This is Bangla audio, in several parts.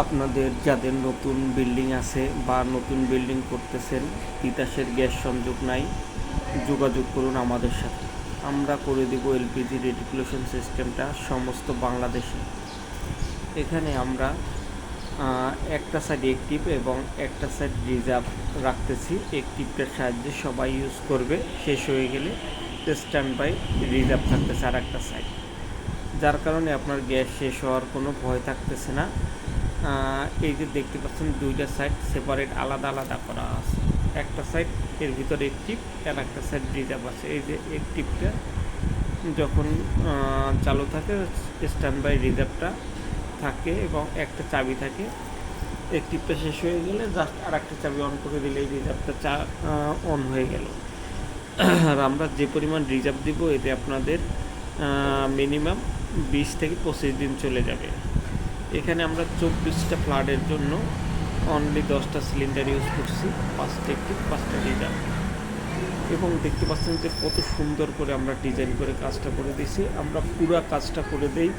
আপনাদের যাদের নতুন বিল্ডিং আছে বা নতুন বিল্ডিং করতেছেন, তিতাসের গ্যাস সংযোগ নাই, যোগাযোগ করুন আমাদের সাথে। আমরা করে দেব এলপিজি রেডিকুলেশন সিস্টেমটা সমস্ত বাংলাদেশে। এখানে আমরা একটা সাইড একটিভ এবং একটা সাইড রিজার্ভ রাখতেছি। একটিভটার সাহায্যে সবাই ইউজ করবে, শেষ হয়ে গেলে স্ট্যান্ড বাই রিজার্ভ থাকতেছে আর একটা সাইড যার কারণে আপনার গ্যাস শেষ হওয়ার কোনো ভয় থাকতেছে না। এই যে দেখতে পাচ্ছেন দুইটা সাইড সেপারেট আলাদা আলাদা করা আছে। একটা সাইড এর ভিতরে একটিভ আর একটা সাইড রিজার্ভ আছে। এই যে একটিভটা যখন চালু থাকে স্ট্যান্ড বাই রিজার্ভটা থাকে এবং একটা চাবি থাকে একটিভটা শেষ হয়ে গেলে জাস্ট আর একটা চাবি অন করে দিলেই রিজার্ভটা চা অন হয়ে গেল। আর আমরা যে পরিমাণ রিজার্ভ দিব, এতে আপনাদের মিনিমাম বিশ থেকে পঁচিশ দিন চলে যাবে। এখানে আমরা চব্বিশটা ফ্লাডের জন্য অনলি দশটা সিলিন্ডার ইউজ করছি। পাঁচটা একটি, পাঁচটা রিজার্ভ এবং দেখতে পাচ্ছেন যে কত সুন্দর করে আমরা ডিজাইন করে কাজটা করে দিয়েছি। আমরা পুরো কাজটা করে দেই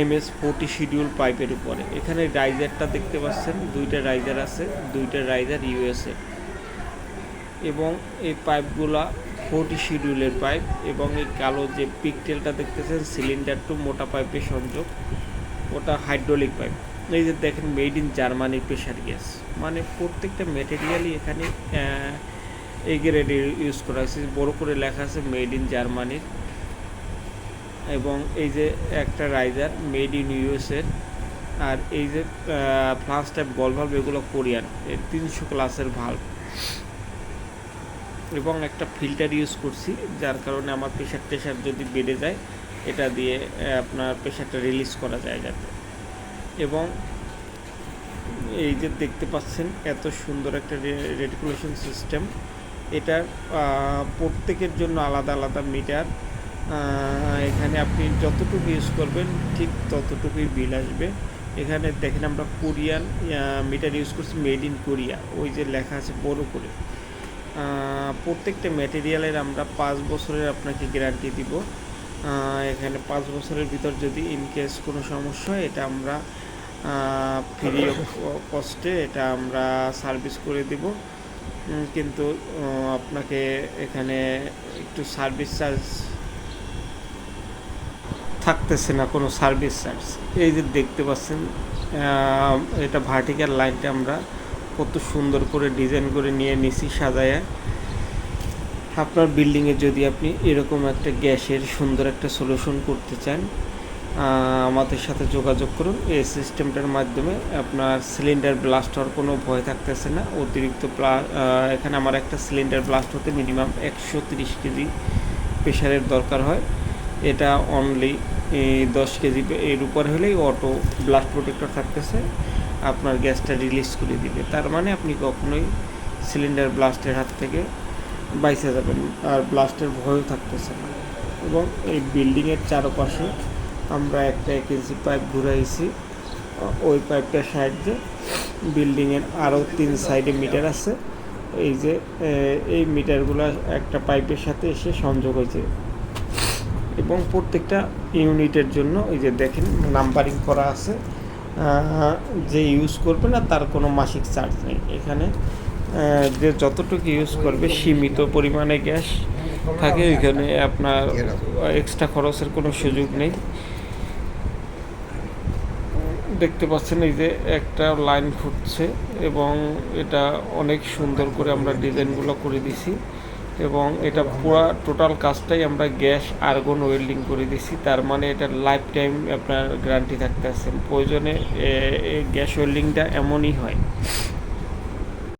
এম এস ফোর্টি শিডিউল পাইপের উপরে। এখানে রাইজারটা দেখতে পাচ্ছেন, দুইটা রাইজার আছে, দুইটা রাইজার ইউএসএ এবং এই পাইপগুলা ফোর্টি শিডিউলের পাইপ এবং এই কালো যে পিকটেলটা দেখতেছেন সিলিন্ডার টু মোটা পাইপের সংযোগ। ওটা হাইড্রোলিক পাইপ এই যে দেখেন মেড ইন জার্মানির প্রেশার গ্যাস মানে প্রত্যেকটা মেটেরিয়ালই এখানে এই ইউজ করা হয়েছে। বড় করে লেখা আছে মেড ইন জার্মানির এবং এই যে একটা রাইজার মেড ইন ইউএসএর আর এই যে ফ্লাস্ট টাইপ বল ভাল্ব এগুলো কোরিয়ান। তিনশো ক্লাসের ভাল্ব এবং একটা ফিল্টার ইউজ করছি, যার কারণে আমার প্রেশার টেশার যদি বেড়ে যায় এটা দিয়ে আপনার প্রেশারটা রিলিজ করা যায় যাতে। এবং এই যে দেখতে পাচ্ছেন, এত সুন্দর একটা রেডিকুলেশন সিস্টেম এটার প্রত্যেকের জন্য আলাদা আলাদা মিটার এখানে আপনি যতটুকু ইউজ করবেন, ঠিক ততটুকুই বিল আসবে। এখানে দেখেন আমরা কোরিয়ান মিটার ইউজ করছি মেড ইন কোরিয়া ওই যে লেখা আছে বড় করে। প্রত্যেকটা ম্যাটেরিয়ালের আমরা পাঁচ বছরের আপনাকে গ্যারান্টি দিব। এখানে পাঁচ বছরের ভিতর যদি ইন কেস কোনো সমস্যা হয়, এটা আমরা ফ্রি কস্টে এটা আমরা সার্ভিস করে দিব। কিন্তু আপনাকে এখানে একটু সার্ভিস চার্জ থাকতেছে না, কোনো সার্ভিস চার্জ এই যে দেখতে পাচ্ছেন এটা ভার্টিক্যাল লাইনটা আমরা কত সুন্দর করে ডিজাইন করে নিয়ে নিছি, সাজায়। আপনার বিল্ডিংয়ে যদি আপনি এরকম একটা গ্যাসের সুন্দর একটা সলিউশন করতে চান আমাদের সাথে যোগাযোগ করুন। এই সিস্টেমটার মাধ্যমে আপনার সিলিন্ডার ব্লাস্ট হওয়ার কোনো ভয় থাকতেছে না। অতিরিক্ত এখানে আমার একটা সিলিন্ডার ব্লাস্ট হতে মিনিমাম একশো তিরিশ কেজি প্রেশারের দরকার হয়। এটা অনলি দশ কেজি এর উপর হলেই অটো ব্লাস্ট প্রোটেক্টর থাকতেছে। আপনার গ্যাসটা রিলিজ করে দিবে। তার মানে আপনি কখনোই সিলিন্ডার ব্লাস্টের হাত থেকে বাইসে যাবেন আর ব্লাস্টের ভয়ও থাকতেছে। না এবং এই বিল্ডিংয়ের চারপাশে আমরা একটা এক ইঞ্চি পাইপ ঘুরাইছি। ওই পাইপটার সাহায্যে বিল্ডিংয়ের আরও তিন সাইডে মিটার আছে। এই যে এই মিটারগুলো একটা পাইপের সাথে এসে সংযোগ হয়েছে। এবং প্রত্যেকটা ইউনিটের জন্য এই যে দেখেন, নাম্বারিং করা আছে। যে ইউজ করবে না, তার কোনো মাসিক চার্জ নেই। এখানে যে যতটুকু ইউজ করবে সীমিত পরিমাণে গ্যাস থাকে এখানে আপনার এক্সট্রা খরচের কোনো সুযোগ নেই। দেখতে পাচ্ছেন এই যে একটা লাইন ফুটছে এবং এটা অনেক সুন্দর করে আমরা ডিজাইনগুলো করে দিছি এবং এটা পুরো টোটাল কাজটাই আমরা গ্যাস আর্গন ওয়েল্ডিং করে দিছি। তার মানে এটা লাইফ টাইম আপনার গ্যারান্টি থাকতে আছে। প্রয়োজনে গ্যাস ওয়েল্ডিংটা এমনই হয়।